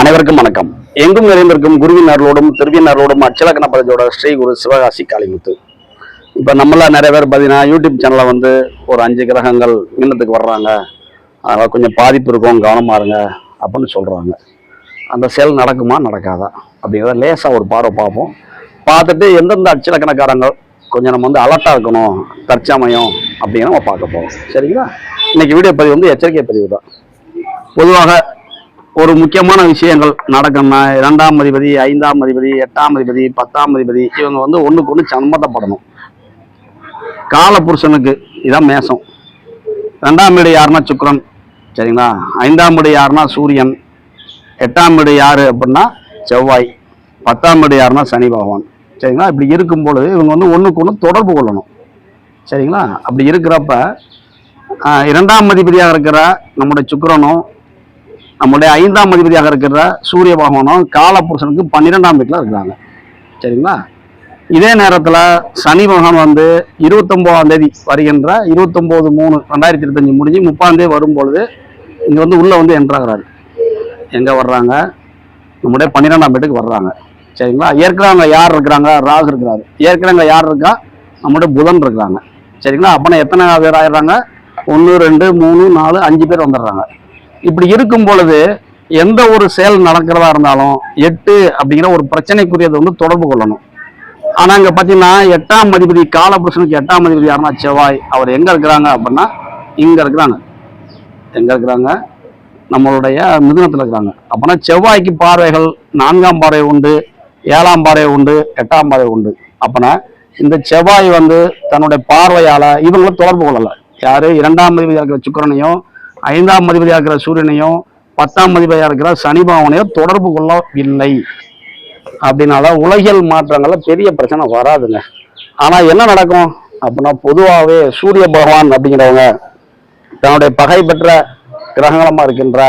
அனைவருக்கும் வணக்கம். எங்கும் நிறைந்திருக்கும் குருவினர்களோடும் திருவினர்களோடும் அச்சலக்கண பதவியோட ஸ்ரீ குரு சிவகாசி காளிமுத்து. இப்போ நம்மளாம் நிறைய பேர் பார்த்தீங்கன்னா யூடியூப் சேனலில் வந்து ஒரு அஞ்சு கிரகங்கள் மீனத்துக்கு வர்றாங்க. அதனால் கொஞ்சம் பாதிப்பு இருக்கும் கவனமாக இருங்க அப்படின்னு சொல்கிறாங்க அந்த செயல் நடக்குமா நடக்காதா? அப்படிங்கிறத லேசாக ஒரு பார்வை பார்ப்போம். பார்த்துட்டு எந்தெந்த அச்சலக்கணக்காரங்க கொஞ்சம் நம்ம வந்து அலர்ட்டாக இருக்கணும் தற்சமயம் அப்படின்னு நம்ம பார்க்க போகிறோம் சரிங்களா? இன்னைக்கு வீடியோ பதிவு வந்து எச்சரிக்கை பதிவு தான். பொதுவாக ஒரு முக்கியமான விஷயங்கள் நடக்கணும்னா இரண்டாம் அதிபதி ஐந்தாம் அதிபதி எட்டாம் அதிபதி பத்தாம் அதிபதி இவங்க வந்து ஒன்றுக்கு ஒன்று சம்மந்தப்படணும். கால புருஷனுக்கு இதான் மேசம். ரெண்டாம் வீடு யாருன்னா சுக்ரன் சரிங்களா? ஐந்தாம் வீடு யாருன்னா சூரியன் எட்டாம் வீடு யார் அப்படின்னா செவ்வாய் பத்தாம் வீடு யாருன்னா சனி பகவான் சரிங்களா? இப்படி இருக்கும் பொழுது இவங்க வந்து ஒன்றுக்கு ஒன்று தொடர்பு கொள்ளணும் சரிங்களா? அப்படி இருக்கிறப்ப இரண்டாம் அதிபதியாக இருக்கிற நம்முடைய சுக்கிரனும் நம்முடைய ஐந்தாம் அதிபதியாக இருக்கிற சூரிய பகவானும் காலபுருஷனுக்கு பன்னிரெண்டாம் வீட்டில் இருக்கிறாங்க. சரிங்களா? இதே நேரத்தில் சனி பகவான் வந்து இருபத்தொம்போதாம் தேதி வருகின்ற இருபத்தொம்போது மூணு ரெண்டாயிரத்தி இருபத்தஞ்சு முடிஞ்சு முப்பாம் தேதி வரும்பொழுது இங்கே வந்து உள்ளே வந்து என்ட்ராகிறாரு எங்கே வர்றாங்க? நம்முடைய பன்னிரெண்டாம் வீட்டுக்கு வர்றாங்க. சரிங்களா? ஏற்கனவே யார் இருக்கிறாங்க? ராகு இருக்கிறாரு. ஏற்கனவே யார் இருக்கா? நம்முடைய புதன் இருக்கிறாங்க. சரிங்களா? அப்போனா எத்தனை பேர் ஆயிடுறாங்க? ஒன்று ரெண்டு மூணு நாலு அஞ்சு பேர் வந்துடுறாங்க. இப்படி இருக்கும் பொழுது எந்த ஒரு செயல் நடக்கிறதா இருந்தாலும் எட்டு அப்படிங்கிற ஒரு பிரச்சனைக்குரியதை வந்து தொடர்பு கொள்ளணும். ஆனால் இங்கே பார்த்தீங்கன்னா எட்டாம் அதிபதி காலபுருஷனுக்கு எட்டாம் அதிபதி யாருன்னா செவ்வாய். அவர் எங்கே இருக்கிறாங்க அப்படின்னா இங்கே இருக்கிறாங்க. எங்கே இருக்கிறாங்க? நம்மளுடைய மிதுனத்தில் இருக்கிறாங்க. அப்பனா செவ்வாய்க்கு பார்வைகள் நான்காம் பார்வை உண்டு ஏழாம் பார்வை உண்டு எட்டாம் பார்வை உண்டு. அப்போனா இந்த செவ்வாய் வந்து தன்னுடைய பார்வையால் இவங்களை தொடர்பு கொள்ளலை. யார்? இரண்டாம் அதிபதி இருக்கிற சுக்கரனையும் ஐந்தாம் அதிபதியாக இருக்கிற சூரியனையும் பத்தாம் அதிபதியாக இருக்கிற சனி பாவனையும் தொடர்பு கொள்ளவில்லை அப்படின்னால உலகியல் மாற்றங்கள்ல பெரிய பிரச்சனை வராதுங்க. ஆனா என்ன நடக்கும்? அப்படின்னா பொதுவாகவே சூரிய பகவான் அப்படிங்கிறவங்க தன்னுடைய பகை பெற்ற கிரகங்களமா இருக்கின்ற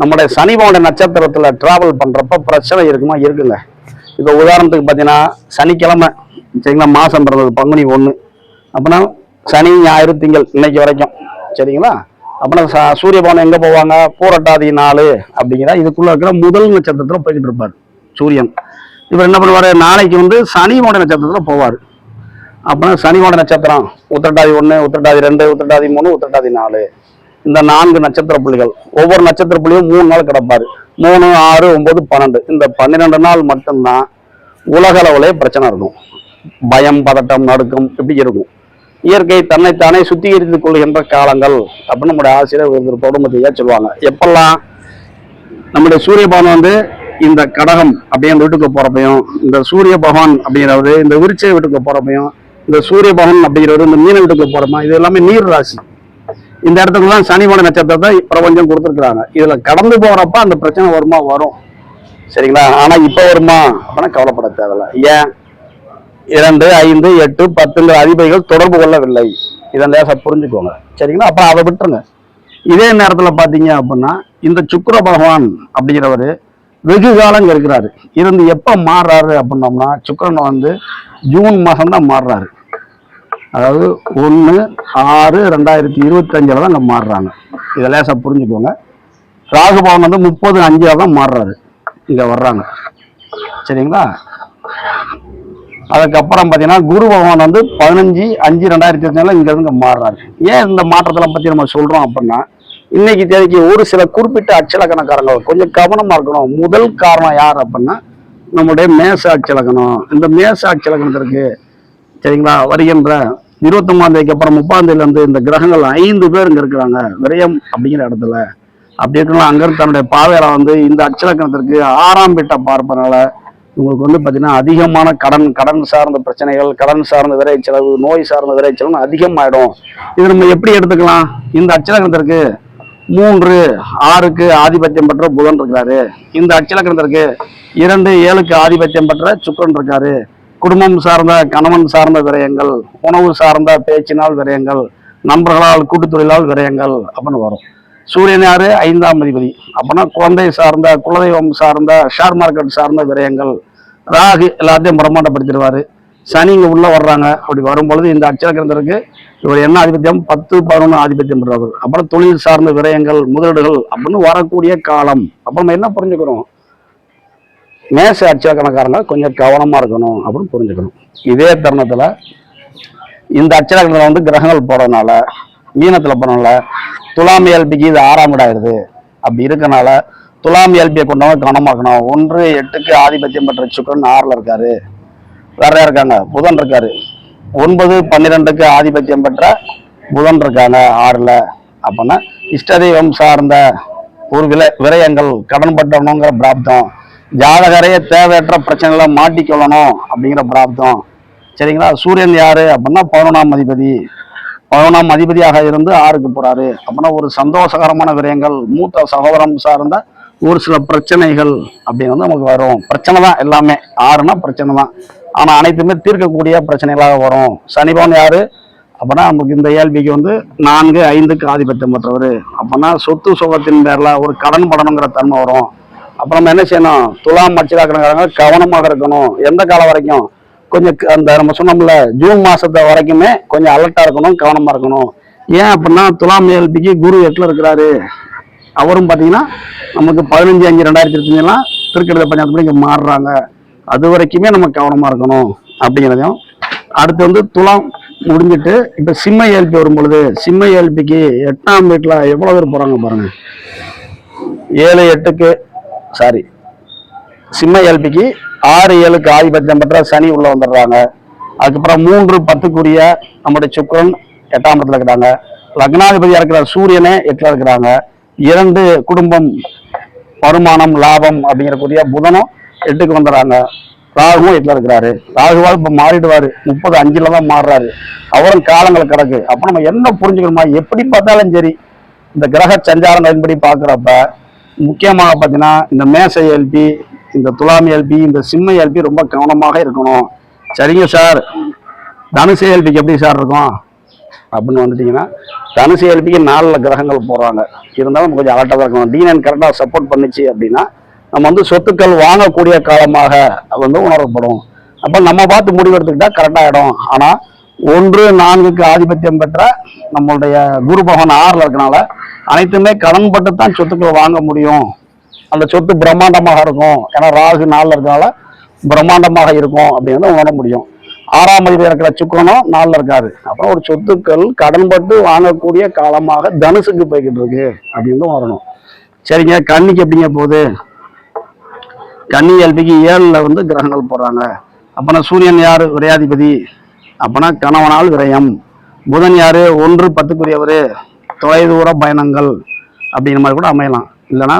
நம்முடைய சனி பகவானுடைய நட்சத்திரத்துல டிராவல் பண்றப்ப பிரச்சனை இருக்குமா? இருக்குங்க. இப்போ உதாரணத்துக்கு பார்த்தீங்கன்னா சனிக்கிழமை சரிங்களா? மாசம் பிறந்தது பங்குனி ஒன்று அப்படின்னா சனி ஞாயிறு திங்கள் இன்னைக்கு வரைக்கும். சரிங்களா? அப்புறம் ச- சூரிய பவனம் எங்க போவாங்க? பூரட்டாதி நாலு அப்படிங்கிற. இதுக்குள்ள இருக்கிற முதல் நட்சத்திரத்துல போய்கிட்டு இருப்பார் சூரியன். இவர் என்ன பண்ணுவாரு? நாளைக்கு வந்து சனி மோட நட்சத்திரத்துல போவார். அப்புறம் சனிமோட நட்சத்திரம் உத்திரட்டாதி ஒன்று உத்திரட்டாதி ரெண்டு உத்திரட்டாதி மூணு உத்திரட்டாதி நாலு. இந்த நான்கு நட்சத்திர புள்ளிகள் ஒவ்வொரு நட்சத்திர புள்ளியும் மூணு நாள் கிடப்பார். மூணு ஆறு ஒன்பது பன்னெண்டு. இந்த பன்னிரெண்டு நாள் மட்டும்தான் உலக பிரச்சனை இருக்கும். பயம் பதட்டம் நடுக்கம் இப்படி இருக்கும். இயற்கை தன்னைத்தானே சுத்திகரித்துக் கொள்கின்ற காலங்கள் அப்படின்னு நம்முடைய ஆசிரியர் ஒரு தொடுமத்தையா சொல்லுவாங்க. எப்பெல்லாம் நம்முடைய சூரிய பகவான் வந்து இந்த கடகம் அப்படிங்கிற வீட்டுக்கு போறப்பையும் இந்த சூரிய பகவான் அப்படிங்கிறது இந்த விருச்சை வீட்டுக்கு போறப்பையும் இந்த சூரிய பகவான் அப்படிங்கிறவர் இந்த மீன வீட்டுக்கு போறப்ப இது எல்லாமே நீர் ராசி. இந்த இடத்துக்கு தான் சனிமான நட்சத்திரத்தை பிரபஞ்சம் கொடுத்துருக்குறாங்க. இதுல கடந்து போறப்ப அந்த பிரச்சனை வருமா? வரும். சரிங்களா? ஆனா இப்ப வருமா? அப்படின்னா கவலைப்பட தேவையில்ல. ஏன்? இரண்டு ஐந்து எட்டு பத்துங்கிற அதிபதிகள் தொடர்பு கொள்ளவில்லை. இதை லேசாக புரிஞ்சுக்கோங்க. சரிங்களா? அப்புறம் அதை விட்டுருங்க. இதே நேரத்தில் பார்த்தீங்க அப்படின்னா இந்த சுக்கர பகவான் அப்படிங்கிறவர் வெகு காலம் இருக்கிறாரு. இருந்து எப்போ மாறுறாரு அப்படின்னோம்னா சுக்கரன் வந்து ஜூன் மாதம் தான் மாறுறாரு. அதாவது ஒன்று ஆறு ரெண்டாயிரத்தி இருபத்தஞ்சில் தான் அங்கே மாறுறாங்க. இதை லேசாக புரிஞ்சுக்கோங்க. ராகு வந்து முப்பது அஞ்சில் தான் மாறுறாரு. இங்கே வர்றாங்க. சரிங்களா? அதுக்கப்புறம் பார்த்தீங்கன்னா குரு பகவான் வந்து பதினஞ்சு அஞ்சு ரெண்டாயிரத்தி இருபத்தி இங்க இங்கே மாறுறாரு. ஏன் இந்த மாற்றத்தெல்லாம் பற்றி நம்ம சொல்கிறோம் அப்படின்னா இன்னைக்கு தேதிக்கு ஒரு சில குறிப்பிட்ட அச்சலக்கணக்காரங்க கொஞ்சம் கவனமாக இருக்கணும். முதல் காரணம் யார் அப்படின்னா நம்முடைய மேச அச்சலக்கணம். இந்த மேச அச்சலக்கணத்திற்கு சரிங்களா வருகின்ற இருபத்தொம்பதாம் தேதிக்கு அப்புறம் முப்பாம் தேதியிலேருந்து இந்த கிரகங்கள் ஐந்து பேர் இங்கே இருக்கிறாங்க. விரயம் அப்படிங்கிற இடத்துல. அப்படி இருக்கலாம் அங்கிருந்து தன்னுடைய பார்வையில வந்து இந்த அச்சலக்கணத்திற்கு ஆறாம் வீட்டை பார்ப்பதனால உங்களுக்கு வந்து பார்த்தீங்கன்னா அதிகமான கடன் கடன் சார்ந்த பிரச்சனைகள் கடன் சார்ந்த விரை செலவு நோய் சார்ந்த விரை செலவு அதிகமாயிடும். இது நம்ம எப்படி எடுத்துக்கலாம்? இந்த அச்சலக்கணத்திற்கு மூன்று ஆறுக்கு ஆதிபத்தியம் பெற்ற புதன் இருக்கிறாரு. இந்த அச்சலக்கணத்திற்கு இரண்டு ஏழுக்கு ஆதிபத்தியம் பெற்ற சுக்கரன் இருக்காரு. குடும்பம் சார்ந்த கணவன் சார்ந்த விரயங்கள் உணவு சார்ந்த பேச்சினால் விரயங்கள் நண்பர்களால் கூட்டுத்தொழிலால் விரயங்கள் அப்படின்னு வரும். சூரியன் யாரு? ஐந்தாம் அதிபதி. அப்பனா குழந்தை சார்ந்த குலதெய்வம் சார்ந்த ஷேர் மார்க்கெட் சார்ந்த விரயங்கள் ராகு எல்லாத்தையும் பிரம்மாண்டப்படுத்திடுவார் சனி இங்கே உள்ள வர்றாங்க. அப்படி வரும்பொழுது இந்த அச்சலக்கிரந்தருக்கு இவர் என்ன ஆதிபத்தியம்? பத்து பதினொன்று ஆதிபத்தியம் பெறுவார்கள் அப்புறம் தொழில் சார்ந்த விரயங்கள் முதலீடுகள் அப்படின்னு வரக்கூடிய காலம். அப்போ நம்ம என்ன புரிஞ்சுக்கிறோம் மேச அச்சரக்கணக்காரங்க கொஞ்சம் கவனமா இருக்கணும் அப்படின்னு புரிஞ்சுக்கணும். இதே தருணத்துல இந்த அச்சலக்கணத்துல வந்து கிரகங்கள் போகிறதுனால மீனத்தில் போறதுனால துலாமியல்பிக்கு இது ஆறாம் இடம் ஆயிடுது. அப்படி இருக்கனால துலாம் இயல்பியை கொண்டவங்க கனமாக்கணும் ஒன்று எட்டுக்கு ஆதிபத்தியம் பெற்ற சுக்கரன் ஆறில் இருக்காரு. வேற இருக்காங்க? புதன் இருக்காரு. ஒன்பது பன்னிரெண்டுக்கு ஆதிபத்தியம் பெற்ற புதன் இருக்காங்க ஆறில். அப்படின்னா இஷ்டதெய்வம் சார்ந்த ஒரு விலை விரயங்கள் கடன் பட்டணுங்கிற பிராப்தம். ஜாதகரையே தேவையற்ற பிரச்சனைகளை மாட்டிக்கொள்ளணும் அப்படிங்கிற பிராப்தம். சரிங்களா? சூரியன் யாரு அப்படின்னா பதினொன்றாம் அதிபதி. பதினொன்றாம் அதிபதியாக இருந்து ஆறுக்கு போறாரு. அப்படின்னா ஒரு சந்தோஷகரமான விரயங்கள் மூத்த சகோதரம் சார்ந்த ஒரு சில பிரச்சனைகள் அப்படிங்கிறது வந்து நமக்கு வரும். பிரச்சனை தான் எல்லாமே. ஆறுனா பிரச்சனை தான். ஆனால் அனைத்துமே தீர்க்கக்கூடிய பிரச்சனைகளாக வரும். சனிபவன் யாரு? அப்போனா நமக்கு இந்த இயல்பிக்கு வந்து நான்கு ஐந்துக்கு ஆதிபத்தியம் பெற்றவர். அப்போனா சொத்து சுகத்தின் பேரில் ஒரு கடன் படணுங்கிற தன்மை வரும். அப்புறம் நம்ம என்ன செய்யணும்? துலாம் மச்சிலாக்கிறவங்க கவனமாக இருக்கணும். எந்த காலம் வரைக்கும்? கொஞ்சம் க- அந்த நம்ம சொன்னோம்ல ஜூன் மாதத்தை வரைக்குமே கொஞ்சம் அலர்ட்டாக இருக்கணும் கவனமாக இருக்கணும். ஏன் அப்படின்னா துலாம் ஏழ்பிக்கு குரு எட்டில் இருக்கிறாரு. அவரும் பார்த்தீங்கன்னா நமக்கு பதினஞ்சு அஞ்சு ரெண்டாயிரத்தி இருபத்தஞ்சுலாம் திருக்கெடுத்த பஞ்சாயத்து இங்கே மாறுறாங்க. அது வரைக்குமே நம்ம கவனமாக இருக்கணும் அப்படிங்கிறதையும். அடுத்து வந்து துலாம் முடிஞ்சிட்டு இப்போ சிம்ம ஏல்பி வரும் பொழுது சிம்ம ஏல்பிக்கு எட்டாம் வீட்டில் எவ்வளோ பேர் போகிறாங்க பாருங்கள் ஏழு எட்டுக்கு சாரி சிம்ம ஏல்பிக்கு ஆறு ஏழுக்கு ஆதிபத்தியம் பெற்ற சனி உள்ளே வந்துடுறாங்க. அதுக்கப்புறம் மூன்று பத்துக்குரிய நம்முடைய சுக்கிரன் எட்டாம் இடத்துல இருக்கிறாங்க. லக்னாதிபதியாக இருக்கிற சூரியனே எட்டில் இருக்கிறாங்க. இரண்டு குடும்பம் வருமானம் லாபம் அப்படிங்கிறக்கூடிய புதனும் எட்டுக்கு வந்துடுறாங்க ராகுவும் எட்டுல இருக்கிறாரு. ராகுவால் இப்ப மாறிடுவாரு. முப்பது அஞ்சுல தான் மாறுறாரு. அவரும் காலங்கள் கிடக்கு. அப்ப நம்ம என்ன புரிஞ்சுக்கணுமா? எப்படி பார்த்தாலும் சரி இந்த கிரக சஞ்சாரங்களின்படி பார்க்குறப்ப முக்கியமாக பார்த்தீங்கன்னா இந்த மேச எல்பி இந்த துலாம் எல்பி இந்த சிம்ம எல்பி ரொம்ப கவனமாக இருக்கணும். சரிங்க சார். தனுசு எல்பிக்கு எப்படி சார் இருக்கும்? அப்படின்னு வந்துட்டீங்கன்னா தனுசு எல்பிக்கு நாலில் கிரகங்கள் போடுறாங்க. இருந்தாலும் கொஞ்சம் அலர்ட்டாக தான் இருக்கணும். டீனன் கரெக்டாக சப்போர்ட் பண்ணுச்சு அப்படின்னா நம்ம வந்து சொத்துக்கள் வாங்கக்கூடிய காலமாக வந்து உணரப்படும். அப்போ நம்ம பார்த்து முடிவு எடுத்துக்கிட்டா கரெக்டாகிடும் ஆனால் ஒன்று நான்குக்கு ஆதிபத்தியம் பெற்ற நம்மளுடைய குரு பகவான் ஆறில் இருக்கனால அனைத்துமே கடன் பட்டு தான் சொத்துக்கள் வாங்க முடியும். அந்த சொத்து பிரம்மாண்டமாக இருக்கும். ஏன்னா ராகு நாளில் இருக்கனால பிரம்மாண்டமாக இருக்கும் அப்படின்னு உணர முடியும். ஆறாம் அதிபதி இருக்கிற சுக்கரனும் நாளில் இருக்காரு. அப்புறம் ஒரு சொத்துக்கள் கடன்பட்டு வாங்கக்கூடிய காலமாக தனுசுக்கு போய்கிட்டு இருக்கு அப்படின்னு வரணும். சரிங்க கன்னிக்கு எப்படிங்க போகுது? கன்னி எல்பிக்கு ஏழில் வந்து கிரகங்கள் போடுறாங்க. அப்பனா சூரியன் யாரு? விரையாதிபதி. அப்போனா கணவனால் விரயம். புதன் யாரு? ஒன்று பத்துக்குரியவர். தொலைதூர பயணங்கள் அப்படிங்கிற மாதிரி கூட அமையலாம். இல்லைனா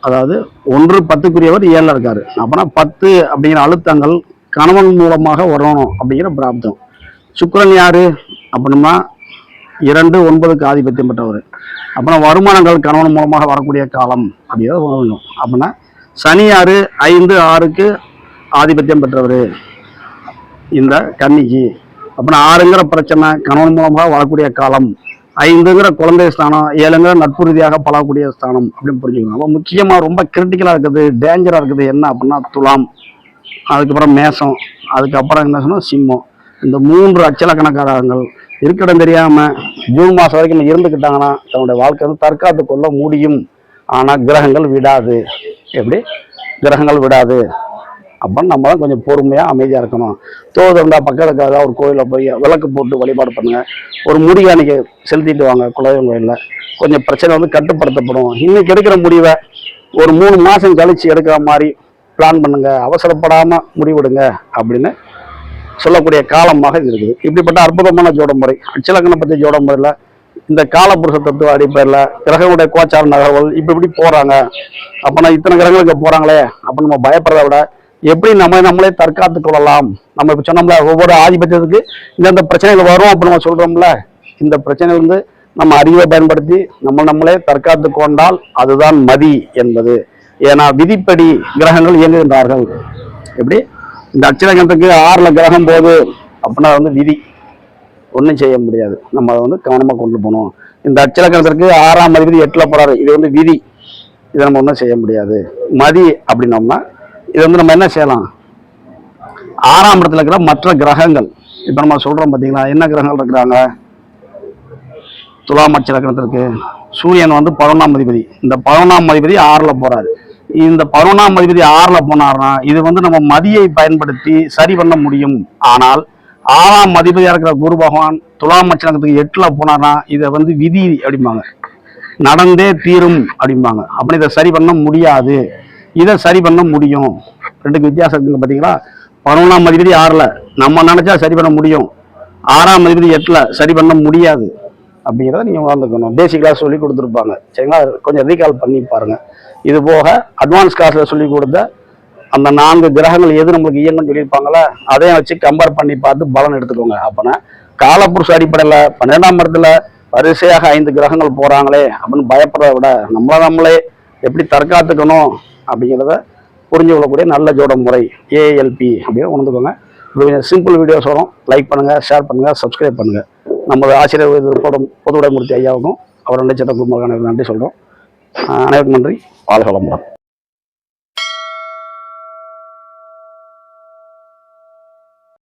அதாவது ஒன்று பத்துக்குரியவர் ஏழில் இருக்கார். அப்பனா பத்து அப்படிங்கிற அழுத்தங்கள் கணவன் மூலமாக வரணும் அப்படிங்கிற பிராப்தம். சுக்கிரன் யாரு? அப்படின்னா இரண்டு ஒன்பதுக்கு ஆதிபத்தியம் பெற்றவர். அப்படின்னா வருமானங்கள் கணவன் மூலமாக வரக்கூடிய காலம் அப்படிங்கிறத உணரணும் அப்படின்னா சனி ஆறு ஐந்து ஆறுக்கு ஆதிபத்தியம் பெற்றவர். இந்த கன்னிக்கு. அப்படின்னா ஆறுங்கிற பிரச்சனை கணவன் மூலமாக வரக்கூடிய காலம். ஐந்துங்கிற குழந்தை ஸ்தானம் ஏழுங்கிற நட்பு ரீதியாக பழகக்கூடிய ஸ்தானம் அப்படின்னு புரிஞ்சுக்கணும். அப்போ முக்கியமாக ரொம்ப கிரிட்டிக்கலாக இருக்குது டேஞ்சராக இருக்குது. என்ன அப்படின்னா துலாம். அதுக்கப்புறம் மேசம் அதுக்கப்புறம் என்ன சொன்னால் சிம்மம். இந்த மூன்று அச்சலக்கணக்காரங்கள் இருக்கிடம் தெரியாமல் ஜூன் மாதம் வரைக்கும் இருந்துக்கிட்டாங்கன்னா தன்னுடைய வாழ்க்கை வந்து தற்காத்து கொள்ள முடியும். ஆனால் கிரகங்கள் விடாது. எப்படி? கிரகங்கள் விடாது. அப்போ நம்ம தான் கொஞ்சம் பொறுமையாக அமைதியாக இருக்கணும். தோது இருந்தால் பக்கத்துக்கு ஏதாவது ஒரு கோயிலில் போய் விளக்கு போட்டு வழிபாடு பண்ணுங்கள் ஒரு முடிகாணிக்கை செலுத்திட்டு வாங்க குலதெய்வம் கோயிலில். கொஞ்சம் பிரச்சனை வந்து கட்டுப்படுத்தப்படும். இன்னைக்கு எடுக்கிற முடிவை ஒரு மூணு மாதம் கழித்து எடுக்கிற மாதிரி பிளான் பண்ணுங்க அவசரப்படாமல் முடிவெடுங்க அப்படின்னு சொல்லக்கூடிய காலமாக இது இருக்குது. இப்படிப்பட்ட அற்புதமான ஜோடமுறை அச்சலக்கணம் பற்றி ஜோட இந்த காலபுருஷ தத்துவ அடிப்படையில் கிரகங்களுடைய கோச்சார நகர்வுகள் இப்போ இப்படி போகிறாங்க அப்போனா இத்தனை கிரகங்களுக்கு போகிறாங்களே அப்போ நம்ம பயப்படுறத விட எப்படி நம்ம நம்மளே தற்காத்து கொள்ளலாம்? நம்ம இப்போ சொன்னோம்ல ஒவ்வொரு ஆதிபத்தியத்துக்கு இந்தந்த பிரச்சனைகள் வரும் அப்போ நம்ம சொல்கிறோம்ல இந்த பிரச்சனை வந்து நம்ம அறிவை பயன்படுத்தி நம்ம நம்மளே தற்காத்து கொண்டால் அதுதான் மதி என்பது. ஏன்னா விதிப்படி கிரகங்கள் இயங்குகின்றார்கள். எப்படி? இந்த அச்சலகத்துக்கு ஆறில் கிரகம் போகுது அப்படின்னா அது வந்து விதி. ஒன்றும் செய்ய முடியாது. நம்ம அதை வந்து கவனமாக கொண்டு போகணும். இந்த அச்சலக்கணத்திற்கு ஆறாம் அதிபதி எட்டில் போகிறாரு இது வந்து விதி. இதை நம்ம ஒன்றும் செய்ய முடியாது. மதி அப்படின்னோம்னா இது வந்து நம்ம என்ன செய்யலாம்? ஆறாம் இடத்துல இருக்கிற மற்ற கிரகங்கள். இப்போ நம்ம சொல்கிறோம் பார்த்தீங்களா என்ன கிரகங்கள் இருக்கிறாங்க? துலாம் அச்சலக்கணத்திற்கு சூரியன் வந்து பதினொன்றாம் அதிபதி. இந்த பதினொன்றாம் அதிபதி ஆறில் போகிறாரு இந்த பதினொன்றாம் அதிபதி ஆறுல போனார்னா இது வந்து நம்ம மதியை பயன்படுத்தி சரி பண்ண முடியும். ஆனால் ஆறாம் மதிபதியாக இருக்கிற குரு பகவான் துலாம் மச்சனத்துக்கு எட்டுல போனார்னா இதை வந்து விதி அப்படிம்பாங்க. நடந்தே தீரும் அப்படிம்பாங்க. அப்படி இதை சரி பண்ண முடியாது. இதை சரி பண்ண முடியும். ரெண்டுக்கு வித்தியாசம் இருக்குங்க பார்த்தீங்களா பதினொன்றாம் அதிபதி ஆறில் நம்ம நினச்சா சரி பண்ண முடியும். ஆறாம் அதிபதி எட்டில் சரி பண்ண முடியாது. அப்படிங்கிறத நீங்கள் உணர்ந்துக்கணும். பேசிக்கலாக சொல்லி கொடுத்துருப்பாங்க. சரிங்களா? கொஞ்சம் ரீகால் பண்ணி பாருங்கள் இது போக அட்வான்ஸ் கிளாஸில் சொல்லி கொடுத்த அந்த நான்கு கிரகங்கள் எது நம்மளுக்கு இயங்கும்னு சொல்லியிருப்பாங்களே அதையும் வச்சு கம்பேர் பண்ணி பார்த்து பலன் எடுத்துக்கோங்க. அப்போனா காலப்புருஷ அடிப்படையில் பன்னிரெண்டாம் இடத்துல வரிசையாக ஐந்து கிரகங்கள் போகிறாங்களே அப்படின்னு பயப்படுறத விட நம்மளை நம்மளே எப்படி தற்காத்துக்கணும் அப்படிங்கிறத புரிஞ்சு கொள்ளக்கூடிய நல்ல ஜோட முறை ஏஎல்பி அப்படின்னு உணர்ந்துக்கோங்க. இது கொஞ்சம் சிம்பிள் வீடியோஸ் வரும். லைக் பண்ணுங்கள் ஷேர் பண்ணுங்கள் சப்ஸ்கிரைப் பண்ணுங்கள் நமது ஆசிரியர் பொது பொதுவுடைமூர்த்தி ஐயாவுக்கும் அவர் நட்சத்திர குடும்பங்களுக்கு நன்றி சொல்கிறோம் அனைவருக்கும் நன்றி. வாழ்க வளமுடன்.